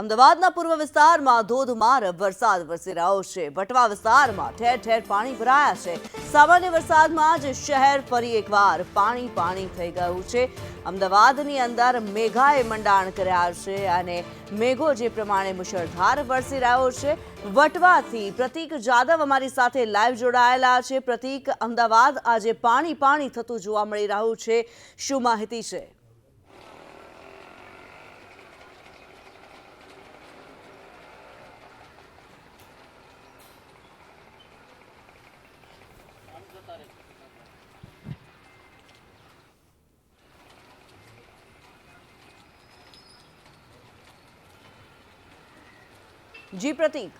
અમદાવાદના પૂર્વ વિસ્તારમાં ધોધમાર વરસાદ વરસી રહ્યો છે. વટવા વિસ્તારમાં ઠેર ઠેર પાણી ભરાયા છે. સામાન્ય વરસાદમાં જ શહેર ફરી એકવાર પાણી પાણી થઈ ગયું છે. અમદાવાદની અંદર મેઘાએ મંડાણ કર્યા છે અને મેઘો જે પ્રમાણે મુશળધાર વરસી રહ્યો છે. વટવાથી પ્રતિક જાદવ અમારી સાથે લાઈવ જોડાયેલા છે. પ્રતિક અમદાવાદ આજે પાણી પાણી થતું જોવા મળી રહ્યું છે. શું માહિતી છે? જી, પ્રતીક.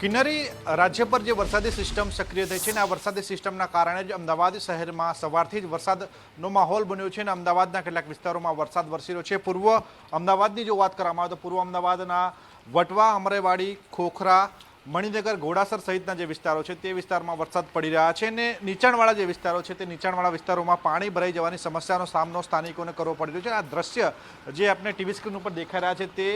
કિન્નરી રાજ્ય પર જે વરસાદી સિસ્ટમ સક્રિય થઈ છે ને આ વરસાદી સિસ્ટમના કારણે જ અમદાવાદ શહેરમાં સવારથી જ વરસાદનો માહોલ બન્યો છે અને અમદાવાદના કેટલાક વિસ્તારોમાં વરસાદ વરસી રહ્યો છે. પૂર્વ અમદાવાદની જો વાત કરવામાં આવે તો પૂર્વ અમદાવાદના વટવા, અમરેવાડી, ખોખરા, મણિનગર, ઘોડાસર સહિતના જે વિસ્તારો છે, તે વિસ્તારમાં વરસાદ પડી રહ્યા છે અને નીચાણવાળા જે વિસ્તારો છે, તે નીચાણવાળા વિસ્તારોમાં પાણી ભરાઈ જવાની સમસ્યાનો સામનો સ્થાનિકોને કરવો પડી રહ્યો છે આ દ્રશ્ય જે આપણે ટીવી સ્ક્રીન ઉપર દેખાઈ રહ્યા છે, તે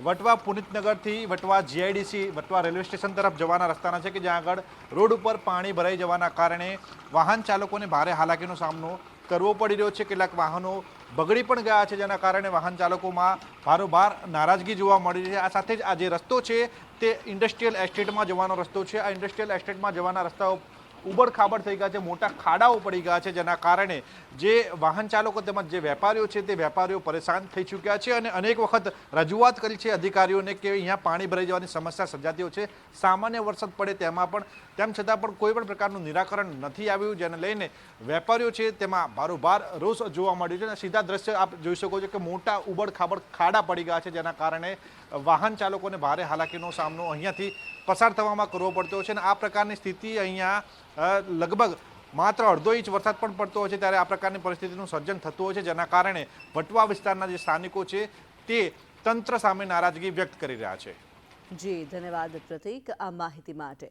Vatva પુનિતનગરથી Vatva GIDC Vatva railway station તરફ જવાના રસ્તાના છે કે જ્યાં આગળ રોડ ઉપર પાણી ભરાઈ જવાના કારણે વાહન ચાલકોને ભારે હાલાકીનો સામનો કરવો પડી રહ્યો છે. કેટલાક વાહનો બગડી પણ ગયા છે, જેના કારણે વાહન ચાલકોમાં ભારોભાર, નારાજગી જોવા મળી રહી છે. આ સાથે જ આ જે રસ્તો છે, તે ઇન્ડસ્ટ્રીયલ એસ્ટેટમાં જવાનો રસ્તો છે. આ ઇન્ડસ્ટ્રીયલ એસ્ટેટમાં જવાના રસ્તાઓ ઉબડ ખાબડ થઈ ગયા છે, મોટા ખાડાઓ પડી ગયા છે જેના કારણે જે વાહન ચાલકો તેમજ જે વેપારીઓ છે તે વેપારીઓ પરેશાન થઈ ચૂક્યા છે અને અનેક વખત રજૂઆત કરી છે અધિકારીઓને કે અહીંયા પાણી ભરાઈ જવાની સમસ્યા સર્જાતી છે. સામાન્ય વરસાદ પડે તેમાં પણ, તેમ છતાં પણ કોઈ પણ પ્રકારનું નિરાકરણ નથી આવ્યું, જેને લઈને વેપારીઓ છે તેમાં ભારોભાર રોષ જોવા મળ્યો છે અને સીધા દ્રશ્ય આપ જોઈ શકો છો કે મોટા ઉબડ ખાબડ ખાડા પડી ગયા છે, જેના કારણે વાહન ચાલકોને ભારે હાલાકીનો સામનો અહીંયાથી પસાર થવામાં કરવો પડતો છે અને આ પ્રકારની સ્થિતિ અહીંયા લગભગ માત્ર અડધો ઇંચ વરસાદ પણ પડતો હોય છે ત્યારે આ પ્રકારની પરિસ્થિતિનું સર્જન થતું હોય છે, જેના કારણે વટવા વિસ્તારના જે સ્થાનિકો છે તે તંત્ર સામે નારાજગી વ્યક્ત કરી રહ્યા છે. જી, ધન્યવાદ પ્રતિક આ માહિતી માટે.